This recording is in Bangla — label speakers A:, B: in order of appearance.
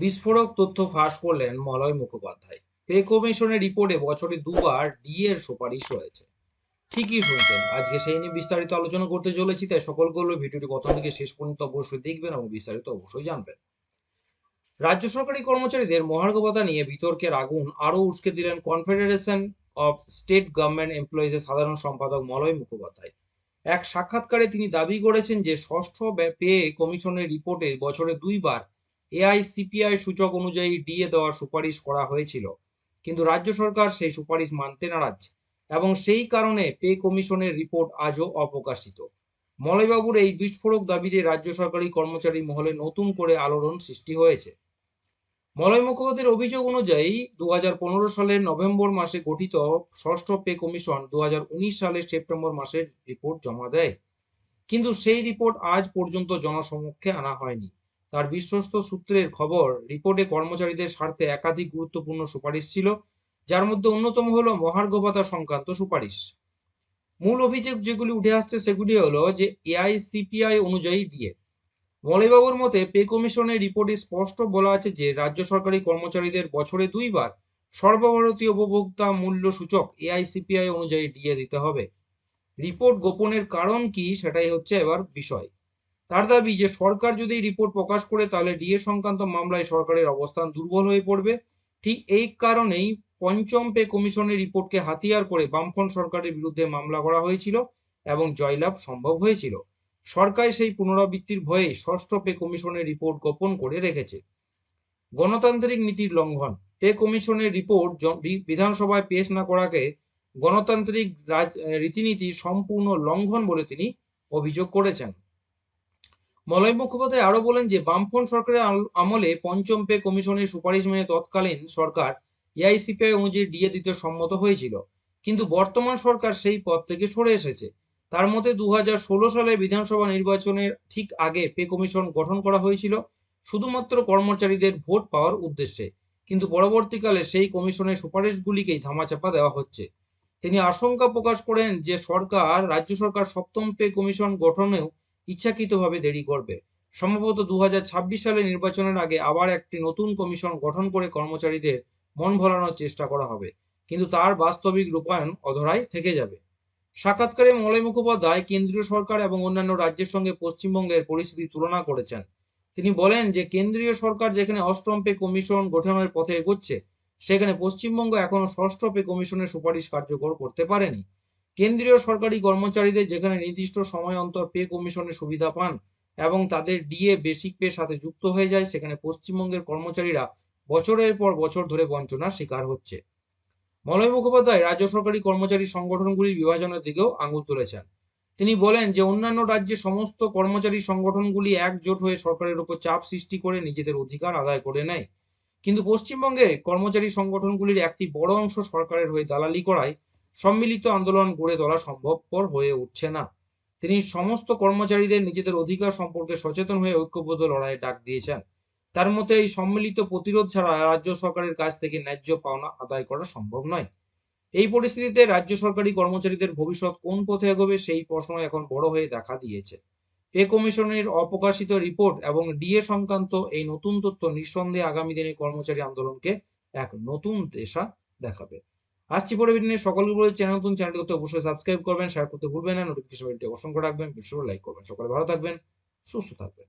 A: বিস্ফোরক তথ্য ফাঁস করলেন মলয় মুখোপাধ্যায়। পে কমিশনের রিপোর্টে বছরে দুবার ডি এর সুপারিশ রয়েছে। ঠিকই শুনছেন, আজকে সেই নিয়ে বিস্তারিত আলোচনা করতে চলেছি, তাই সকলকে হলো ভিডিওটি প্রথম থেকে শেষ পর্যন্ত অবশ্যই দেখবেন এবং বিস্তারিত অবশ্যই জানবেন। রাজ্য সরকারি কর্মচারীদের মহার্ঘ নিয়ে বিতর্কের আগুন আরও উস্কে দিলেন কনফেডারেশন অফ স্টেট গভর্নমেন্ট এমপ্লয়িজের সাধারণ সম্পাদক মলয় মুখোপাধ্যায়। এক সাক্ষাৎকারে তিনি দাবি করেছেন যে ষষ্ঠ পে কমিশনের রিপোর্টে বছরে দুইবার এআইসিপিআই সূচক অনুযায়ী ডিএ দেওয়ার সুপারিশ করা হয়েছিল। কিন্তু রাজ্য সরকার সেই সুপারিশ মানতে নারাজ এবং সেই কারণে পে কমিশনের রিপোর্ট আজও অপ্রকাশিত। মলয়বাবুর এই বিস্ফোরক দাবিতে রাজ্য সরকারি কর্মচারী মহলে নতুন করে আলোড়ন সৃষ্টি হয়েছে। মলয় মুখোপাধ্যায়ের অভিযোগ অনুযায়ী দু হাজার পনেরো সালের নভেম্বর মাসে গঠিত ষষ্ঠ পে কমিশন দু হাজার উনিশ সালের সেপ্টেম্বর মাসের রিপোর্ট জমা দেয়। কিন্তু সেই রিপোর্ট আজ পর্যন্ত জনসমক্ষে আনা হয়নি। তার বিশ্বস্ত সূত্রের খবর, রিপোর্টে কর্মচারীদের স্বার্থে একাধিক গুরুত্বপূর্ণ সুপারিশ ছিল, যার মধ্যে অন্যতম হলো মহার্ঘ ভাতা সংক্রান্ত সুপারিশ। মূল অভিযোগ যেগুলি উঠে আসছে সেগুলি হলো যে এআইসিপিআই অনুযায়ী ডিএ। মলয়বাবুর মতে পে কমিশনের রিপোর্টে স্পষ্ট বলা আছে যে রাজ্য সরকারি কর্মচারীদের বছরে দুইবার সর্বভারতীয় উপভোক্তা মূল্য সূচক এআইসিপিআই অনুযায়ী ডিএ দিতে হবে। রিপোর্ট গোপনের কারণ কি সেটাই হচ্ছে এবার বিষয়। তার দাবি যে সরকার যদি রিপোর্ট প্রকাশ করে, তাহলে ডিএ সংক্রান্ত মামলায় সরকারের অবস্থান দুর্বল হয়ে পড়বে। ঠিক এই কারণেই পঞ্চম পে কমিশনের রিপোর্টকে হাতিয়ার করে বামফ্রন্ট সরকারের বিরুদ্ধে মামলা করা হয়েছিল এবং জয়লাভ সম্ভব হয়েছিল। সরকার সেই পুনরাবৃত্তির ভয়ে ষষ্ঠ পে কমিশনের রিপোর্ট গোপন করে রেখেছে। গণতান্ত্রিক নীতির লঙ্ঘন। পে কমিশনের রিপোর্ট বিধানসভায় পেশ না করাকে গণতান্ত্রিক রীতিনীতির সম্পূর্ণ লঙ্ঘন বলে তিনি অভিযোগ করেছেন। মলয় মুখোপাধ্যায় আরও বলেন যে, বামফ্রন্ট সরকারের আমলে পঞ্চম পে কমিশনের সুপারিশ মেনে তৎকালীন সরকার এআইসিপিআই অনুযায়ী ডিএ দিতে সম্মত হয়েছিল। কিন্তু বর্তমান সরকার সেই পদ থেকে সরে এসেছে। তার দুহাজার ষোলো সালে বিধানসভা নির্বাচনের ঠিক আগে পে কমিশন গঠন করা হয়েছিল, শুধুমাত্র কর্মচারীদের ভোট পাওয়ার উদ্দেশ্যে। কিন্তু পরবর্তীকালে সেই কমিশনের সুপারিশগুলিকেই ধামাচাপা দেওয়া হচ্ছে। তিনি আশঙ্কা প্রকাশ করেন যে সরকার, রাজ্য সরকার সপ্তম পে কমিশন গঠনেও ইচ্ছাকৃতভাবে দেরি করবে। সম্ভবত দু সালের নির্বাচনের আগে আবার একটি নতুন কমিশন গঠন করে কর্মচারীদের মন ভোলানোর চেষ্টা করা হবে, কিন্তু তার বাস্তবিক রূপায়ণ অধরাই থেকে যাবে। সাক্ষাৎকারে মলয় মুখোপাধ্যায় কেন্দ্রীয় সরকার এবং অন্যান্য রাজ্যের সঙ্গে পশ্চিমবঙ্গের পরিস্থিতি তুলনা করেছেন। তিনি বলেন যে, কেন্দ্রীয় সরকার যেখানে অষ্টম পে কমিশন গঠনের পথে এগোচ্ছে, সেখানে পশ্চিমবঙ্গ এখনও ষষ্ঠ পে কমিশনের সুপারিশ কার্যকর করতে পারেনি। কেন্দ্রীয় সরকারি কর্মচারীদের যেখানে নির্দিষ্ট সময় অন্তর পে কমিশনের সুবিধা পান এবং তাদের ডিএ বেসিক পে সাথে যুক্ত হয়ে যায়, সেখানে পশ্চিমবঙ্গের কর্মচারীরা বছরের পর বছর ধরে বঞ্চনার শিকার হচ্ছে। মলয় মুখোপাধ্যায় রাজ্য সরকারি কর্মচারী সংগঠনগুলির বিভাজনের দিকেও আঙুল তুলেছেন। তিনি বলেন যে, অন্যান্য রাজ্যে সমস্ত কর্মচারী সংগঠনগুলি একজোট হয়ে সরকারের উপর চাপ সৃষ্টি করে নিজেদের অধিকার আদায় করে নেয়। কিন্তু পশ্চিমবঙ্গে কর্মচারী সংগঠনগুলির একটি বড় অংশ সরকারের হয়ে দালালি করায় সম্মিলিত আন্দোলন গড়ে তোলা সম্ভবপর হয়ে উঠছে না। তিনি সমস্ত কর্মচারীদের নিজেদের অধিকার সম্পর্কে সচেতন হয়ে ঐক্যবদ্ধ লড়াইয়ে ডাক দিয়েছেন। তার মতে, এই সম্মিলিত প্রতিরোধ ছাড়া রাজ্য সরকারের কাছ থেকে ন্যায্য পাওনা আদায় করা সম্ভব নয়। এই পরিস্থিতিতে রাজ্য সরকারি কর্মচারীদের ভবিষ্যৎ কোন পথে এগোবে সেই প্রশ্ন এখন বড় হয়ে দেখা দিয়েছে। পে কমিশনের অপ্রকাশিত রিপোর্ট এবং ডিএ সংক্রান্ত এই নতুন তথ্য নিঃসন্দেহে আগামী দিনে কর্মচারী আন্দোলনকে এক নতুন দেশা দেখাবে। আসছি পরে নিয়ে। সকলকে বলে চ্যানেল নতুন চ্যানেলটি করতে অবশ্যই সাবস্ক্রাইব করবেন শেয়ার করতে ভুলবেন না নোটিফিকেশন বেলটি অসংখ্য রাখবেন বিশেষ লাইক করবেন। সকলে ভালো থাকবেন, সুস্থ থাকবেন।